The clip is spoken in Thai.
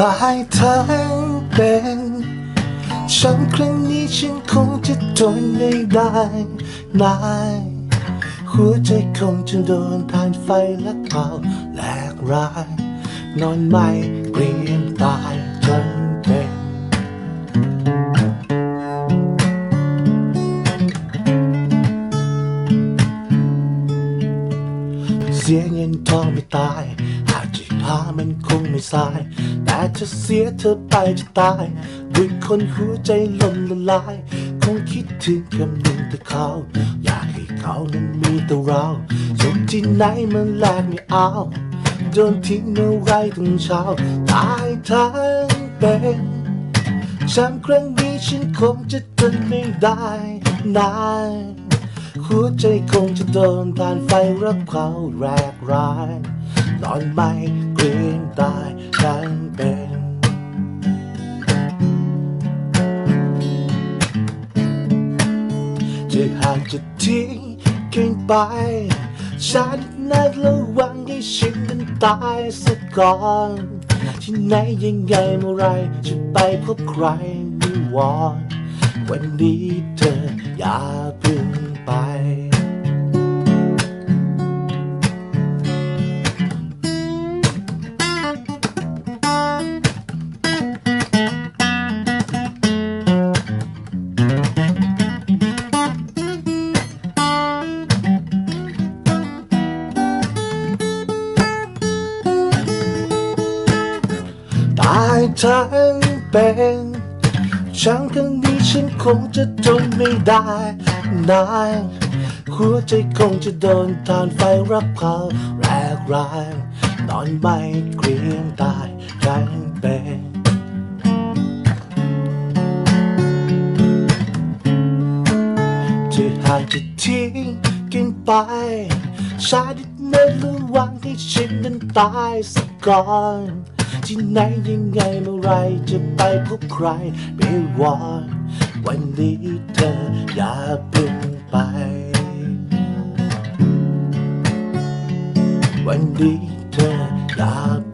ตายทั้งเป็นฉันครั้งนี้ฉันคงจะทนไม่ได้นายหัวใจคงจะโดนทานไฟและเผาแหลกร้าย นอนไม่เกรียมตา สียเงินทองไม่ตาย หากจะหามันคงไม่สาย แต่ถ้าเสียเธอไปจะตาย ด้วยคนหัวใจล่มละลาย คงคิดถึงคำหนึ่งแต่เขา อยากให้เขานั้นมีแต่เราสุขที่ไหนมันแลกไม่เอาโดนทิ้งเอาไว้ตั้งเช้า ตายทั้งเป็นช้ำครั้งนี้ฉันคงจะทนไม่ได้นาน หัวใจคงจะโดนทานไฟรักเขาแรกร้ายนอนไม่กรียงตายทั้งเป็นจะหางจะทิ้งเกินไปฉันนักระวังให้ฉันนั้นตายสักก่อนที่ไหนยังไงเมื่อไรจะไปพบใครวิวอนวันนี้เธออย่าเพึ่ง ไป ตายทั้งเป็นฉันครั้งนี้ฉันคงจะทนไม่ได้ นานหัวใจคงจะโดนทานไฟรับเผาแรกรายนอนไม่เกรียมตายทั้งเป็นจะหากจะทิ้งกันไปชาดิเมื่อระวังให้ฉันนั้นตายสักก่อนที่ไหนยังไงเมื่อไรจะไปพบใครไม่วอนวันนี้ วันนี้เธออย่า